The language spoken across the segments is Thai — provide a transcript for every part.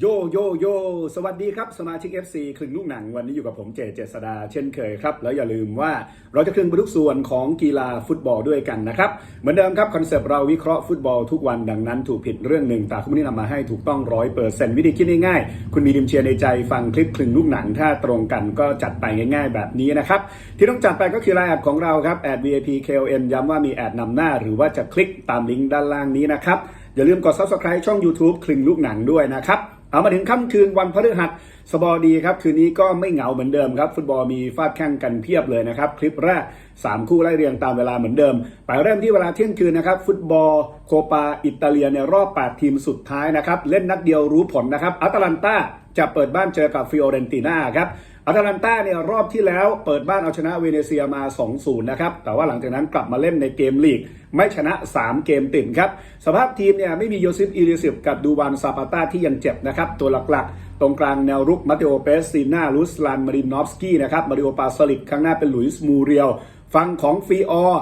โยโยโยสวัสดีครับ สมาชิก FC คลึงลูกหนังวันนี้อยู่กับผมเจเจษดาเช่นเคยครับ แล้วอย่าลืมว่าเราจะคลึงไปทุกส่วนของกีฬาฟุตบอลด้วยกันนะครับ เหมือนเดิมครับ คอนเซปต์เราวิเคราะห์ฟุตบอลทุกวันดังนั้นถูกผิดเรื่องหนึ่งแต่คุณไม่ได้นำมาให้ถูกต้องร้อยเปอร์เซ็นต์วิธีคิดง่ายๆ คุณมีดิมเชียร์ในใจฟังคลิปคลึงลูกหนังถ้าตรงกันก็จัดไปง่าย ๆ แบบนี้นะครับที่ต้องจัดไปก็คือรายแอดของเราครับแอด VIP KLN ย้ำว่ามีแอดนำหน้า หรือว่าจะคลิกตามลิงก์ด้านล่างนี้นะครับอย่าลืมกด subscribe ช่อง YouTube คลึงลูกหนังด้วยนะครับ เอามาถึงค่ำคืนวันพฤหัสสบอดีครับ คืนนี้ก็ไม่เหงาเหมือนเดิมครับ ฟุตบอลมีฟาดแข่งกันเพียบเลยนะครับ คลิปแรก 3 คู่ไล่เรียงตามเวลาเหมือนเดิม ไปเริ่มที่เวลาเที่ยงคืนนะครับ ฟุตบอลโคปาอิตาเลียในรอบ 8 ทีมสุดท้ายนะครับ เล่นนัดเดียวรู้ผลนะครับอัตแลนตาจะเปิดบ้านเจอกับฟิโอเรนติน่าครับ อาตาลันตาเนี่ยรอบที่แล้วเปิดบ้านเอาชนะเวเนเซียมา 2-0 นะครับ แต่ว่าหลังจากนั้นกลับมาเล่นในเกมลีก ไม่ชนะ 3 เกมติดครับ สภาพทีมเนี่ยไม่มีโยซิฟอิลิสิฟกับดูวานซาปาตาที่ยังเจ็บนะครับ ตัวหลักๆ ตรงกลางแนวรุกมาเตโอเปสซีนาลุสลานมารินอฟสกี้นะครับมาริโอปาสลิกข้างหน้าเป็นหลุยส์มูเรียลฟังของฟีออร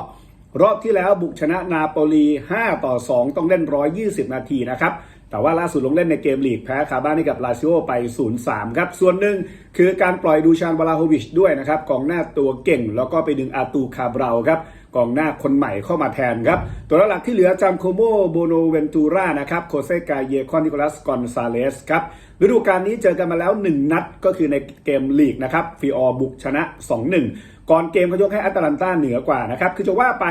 รอบที่แล้วบุกชนะนาโปลี 5 ต่อ 2 ต้องเล่น 120 นาทีนะครับ แต่ว่าล่าสุดลงเล่นในเกมลีกแพ้คาบ้านให้กับลาซิโอไป 0-3 ครับ ส่วนหนึ่งคือการปล่อยดูชานวาลาโฮวิชด้วยนะครับกองหน้าตัวเก่ง แล้วก็ไปดึงอาตูคาบราครับ กองหน้าคนใหม่เข้ามาแทนครับ ตัวหลักที่เหลือจามโคโมโบโนเวนตูรานะครับโคเซกาเยคอนนิโคลัสกอนซาเลสครับฤดูกาลนี้เจอกันมาแล้ว 1 นัดก็คือในเกมลีกนะครับฟีออบุกชนะ 2-1 ก่อนเกมเขายกให้อัตแลนตาเหนือกว่านะครับคือจะว่าไป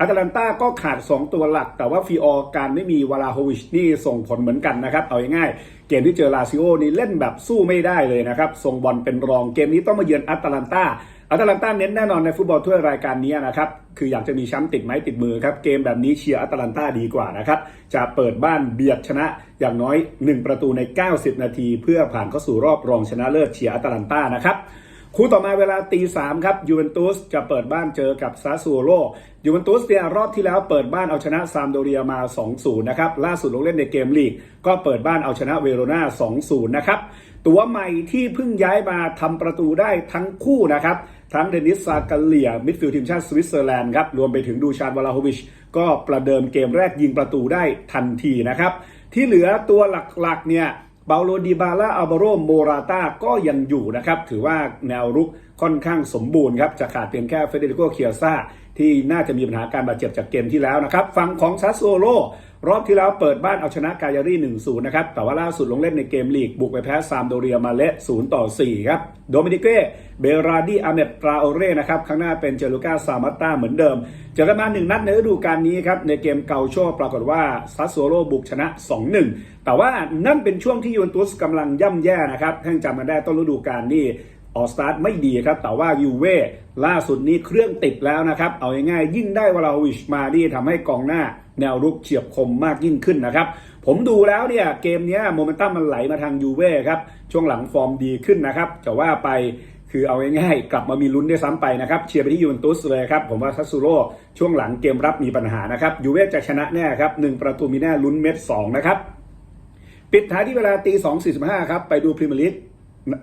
อาตาลันตาก็ขาด 2 ตัวหลัก แต่ว่าฟีออการไม่มีวาลาโฮวิชนี่ส่งผลเหมือนกันนะครับ เอาง่ายๆเกมที่เจอลาซิโอนี่เล่นแบบสู้ไม่ได้เลยนะครับส่งบอลเป็นรองเกมนี้ต้องมาเยือนอัตแลนตา อัตแลนต้าเน้นแน่นอนในฟุตบอลถ้วยรายการนี้นะครับ คืออยากจะมีแชมป์ติดไม้ติดมือครับ เกมแบบนี้เชียร์อัตแลนต้าดีกว่านะครับ จะเปิดบ้านเบียดชนะอย่างน้อย 1 ประตูใน 90 นาที เพื่อผ่านเข้าสู่รอบรองชนะเลิศเชียร์อัตแลนต้านะครับคู่ต่อมาเวลาตีสามครับยูเวนตุสจะเปิดบ้านเจอกับซาซูโรยูเวนตุสเนี่ยรอบที่แล้วเปิดบ้านเอาชนะซามโดเรียมา 2-0 นะครับ ล่าสุดลงเล่นในเกมลีก ก็เปิดบ้านเอาชนะเวโรนา2-0 นะครับ ตัวใหม่ที่เพิ่งย้ายมาทำประตูได้ทั้งคู่นะครับ ทั้งเดนิสซากาเลียมิดฟิลด์ทีมชาติสวิตเซอร์แลนด์ครับ รวมไปถึงดูชานวลาโฮวิช ก็ประเดิมเกมแรกยิงประตูได้ทันทีนะครับ ที่เหลือตัวหลักๆเนี่ยเปาโลดิบาลาอัลบโรโมราตาก็ยังอยู่นะครับ ถือว่าแนวรุกค่อนข้างสมบูรณ์ครับ จะขาดเพียงแค่เฟเดริโกเคียซ่าที่น่าจะมีปัญหาการบาดเจ็บจากเกมที่แล้วนะครับ ฝั่งของซัสโซโล รอบที่แล้วเปิดบ้านเอาชนะกายารี1-0 นะครับ แต่ว่าล่าสุดลงเล่นในเกมลีก บุกไปแพ้ซามโดเรียมาเละ0ต่อ 4 ครับ โดมินิเก้ เบราดีอาเมตราโอเร่นะครับ ข้างหน้าเป็นเจลูกาซามาต้าเหมือนเดิม เจอกันมาหนึ่งนัดในฤดูกาลนี้ครับ ในเกมเกาโชปรากฏว่าซัสโซโลบุกชนะ 2-1 แต่ว่านั่นเป็นช่วงที่ยูเวนตุสกำลังย่ำแย่นะครับท่านจำกันได้ต้นฤดูกาลนี่ออกสตาร์ทไม่ดีครับ แต่ว่ายูเว่ล่าสุดนี้เครื่องติดแล้วนะครับ เอาง่ายๆยิ่งได้วลาวิชมานี่ทำให้กองหน้า แนวรุกเฉียบคมมากยิ่งขึ้นนะครับ ผมดูแล้วเนี่ยเกมนี้โมเมนตัมมันไหลมาทางยูเว่ครับ ช่วงหลังฟอร์มดีขึ้นนะครับจะว่าไปคือเอาง่ายๆกลับมามีลุ้นได้ซ้ำไปนะครับ เชียร์ไปที่ยูเวนตุสเลยครับ ผมว่าซัสซูโร่ช่วงหลังเกมรับมีปัญหานะครับยูเว่จะชนะแน่ครับหนึ่งประตูมีแน่ลุ้นเม็ดสองนะครับปิดท้ายที่เวลาตีสองสี่สิบห้าครับไปดูพรีเมียร์ลีก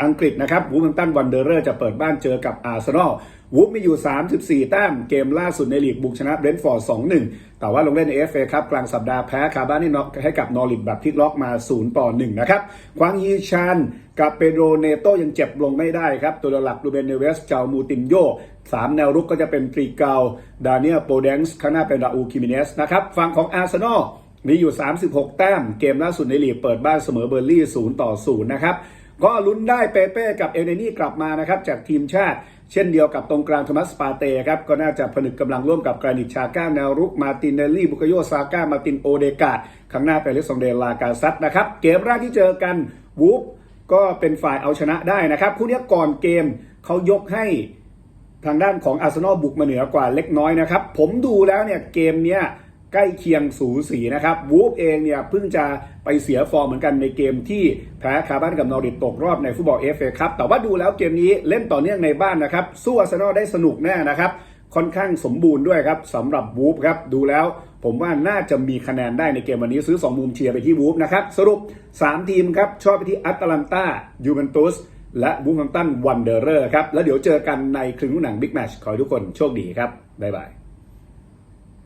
อังกฤษนะครับวูฟแฮมตันวันเดอร์จะเปิดบ้านเจอกับอาร์เซนอลวูฟมีอยู่ 34 แต้มเกมล่าสุดในลีกบุกชนะเบรนท์ฟอร์ด 2-1 แต่ว่าลงเล่นในเอฟเอครับกลางสัปดาห์แพ้คาบ้านให้น็อกให้กับนอริทแบบพลิกล็อกมา 0 ต่อ 1 นะครับควางยีชานกับเปโดรเนโตยังเจ็บลงไม่ได้ครับ ตัวหลักลูเบนเนเวสเจ้ามูตินโยสามแนวรุกก็จะเป็นตรีเกาดาเนียโปเดงส์ข้างหน้าเป็นราอูคิมิเนสนะครับฝั่งของอาร์เซนอลมีอยู่ 36 แต้มเกมล่าสุดในลีกเปิดบ้านเสมอเบอร์ลี่ 0 ต่อ 0 นะครับ ก็ลุ้นได้เปเป้กับเอเนนี่กลับมานะครับจากทีมชาติ เช่นเดียวกับตรงกลางโทมัสปาเต้ครับก็น่าจะผนึกกำลังร่วมกับกรานิชาก้าแนวรุกมาตินเนลลี่บุกโยซาก้ามาตินโอเดกาดข้างหน้าเป็นเลสซองเดลากาซัตนะครับเกมแรกที่เจอกันวูฟก็เป็นฝ่ายเอาชนะได้นะครับคู่นี้ก่อนเกมเขายกให้ทางด้านของอาร์เซนอลบุกมาเหนือกว่าเล็กน้อยนะครับผมดูแล้วเนี่ยเกมเนี้ย ใกล้เคียงสูสีนะครับวูฟเองเนี่ยเพิ่งจะไปเสียฟอร์มเหมือนกันในเกมที่แพ้คาร์บันกับนอริทตกรอบในฟุตบอลเอฟเอครับแต่ว่าดูแล้วเกมนี้เล่นต่อเนื่องในบ้านนะครับสู้อาร์เซนอลได้สนุกแน่นะครับค่อนข้างสมบูรณ์ด้วยครับสำหรับวูฟครับดูแล้ว ผมว่าน่าจะมีคะแนนได้ในเกมวันนี้ซื้อ 2 มุมเชียร์ไปที่วูฟนะครับสรุป 3 ทีมครับชอบไปที่อัตแลนตายูเวนตุสและบูฟแฮมตันวันเดอร์เรอร์ครับแล้วเดี๋ยวเจอกันในครึ่งลูกหนังบิ๊กแมชขอให้ทุกคนโชคดีครับบ๊ายบาย